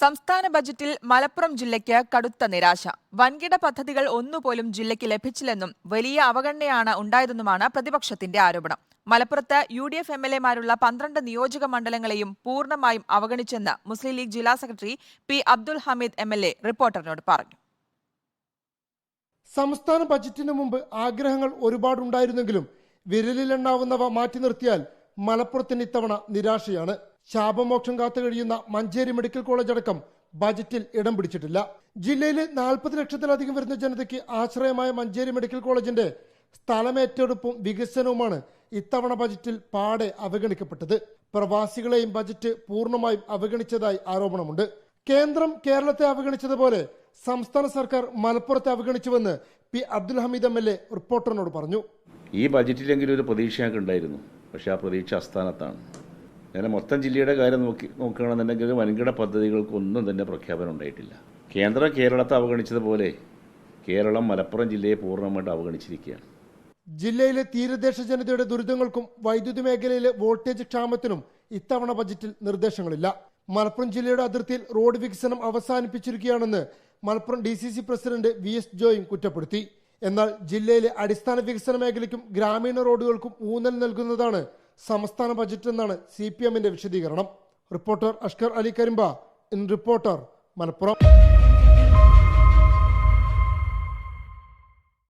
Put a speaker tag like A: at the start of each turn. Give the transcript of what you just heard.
A: സംസ്ഥാന ബജറ്റിൽ മലപ്പുറം ജില്ലയ്ക്ക് കടുത്ത നിരാശ. വൻകിട പദ്ധതികൾ ഒന്നുപോലും ജില്ലയ്ക്ക് ലഭിച്ചില്ലെന്നും വലിയ അവഗണനയാണ് ഉണ്ടായതെന്നുമാണ് പ്രതിപക്ഷത്തിന്റെ ആരോപണം. മലപ്പുറത്ത് U D F M L എമാരുള്ള പന്ത്രണ്ട് നിയോജക മണ്ഡലങ്ങളെയും പൂർണമായും അവഗണിച്ചെന്ന് മുസ്ലിം ലീഗ് ജില്ലാ secretary P Abdul Hameed M L A റിപ്പോർട്ടറിനോട് പറഞ്ഞു.
B: സംസ്ഥാന ബജറ്റിന് മുമ്പ് ആഗ്രഹങ്ങൾ ഒരുപാടുണ്ടായിരുന്നെങ്കിലും വിരലിലെണ്ണാവുന്നവ മാറ്റി നിർത്തിയാൽ മലപ്പുറത്തിന് ഇത്തവണ നിരാശയാണ്. ശാപമോക്ഷം കാത്തു കഴിയുന്ന മഞ്ചേരി മെഡിക്കൽ കോളേജ് അടക്കം ബജറ്റിൽ ഇടം പിടിച്ചിട്ടില്ല. ജില്ലയിലെ നാൽപ്പത് ലക്ഷത്തിലധികം വരുന്ന ജനതയ്ക്ക് ആശ്രയമായ മഞ്ചേരി മെഡിക്കൽ കോളേജിന്റെ സ്ഥലമേറ്റെടുപ്പും വികസനവുമാണ് ഇത്തവണ ബജറ്റിൽ പാടെ അവഗണിക്കപ്പെട്ടത്. പ്രവാസികളെയും ബജറ്റ് പൂർണമായും അവഗണിച്ചതായി ആരോപണമുണ്ട്. കേന്ദ്രം കേരളത്തെ അവഗണിച്ചതുപോലെ സംസ്ഥാന സർക്കാർ മലപ്പുറത്തെ അവഗണിച്ചുവെന്ന് P Abdul Hameed M L A റിപ്പോർട്ടറിനോട് പറഞ്ഞു.
C: ഈ ബജറ്റിലെങ്കിലും ഒരു പ്രതീക്ഷ ഞങ്ങൾക്ക് ഉണ്ടായിരുന്നു. പക്ഷേ ആ പ്രതീക്ഷ അസ്ഥാനത്താണ്. അങ്ങനെ മൊത്തം ജില്ലയുടെ കാര്യം നോക്കി നോക്കുകയാണെന്നുണ്ടെങ്കിൽ വൻകിട പദ്ധതികൾക്കൊന്നും തന്നെ പ്രഖ്യാപനം ഉണ്ടായിട്ടില്ല. കേന്ദ്രം കേരളത്തെ അവഗണിച്ചതുപോലെ കേരളം മലപ്പുറം ജില്ലയെ പൂർണമായിട്ട് അവഗണിച്ചിരിക്കുകയാണ്.
B: ജില്ലയിലെ തീരദേശ ജനതയുടെ ദുരിതങ്ങൾക്കും വൈദ്യുതി മേഖലയിലെ വോൾട്ടേജ് ക്ഷാമത്തിനും ഇത്തവണ ബജറ്റിൽ നിർദ്ദേശങ്ങളില്ല. മലപ്പുറം ജില്ലയുടെ അതിർത്തിയിൽ റോഡ് വികസനം അവസാനിപ്പിച്ചിരിക്കുകയാണെന്ന് Malappuram D C C president V S ജോയും കുറ്റപ്പെടുത്തി. എന്നാൽ ജില്ലയിലെ അടിസ്ഥാന വികസന മേഖലയ്ക്കും ഗ്രാമീണ റോഡുകൾക്കും ഊന്നൽ നൽകുന്നതാണ് സംസ്ഥാന ബജറ്റ് എന്നാണ് സി വിശദീകരണം. Reporter Ashkar Ali Karimba in Reporter Malappuram.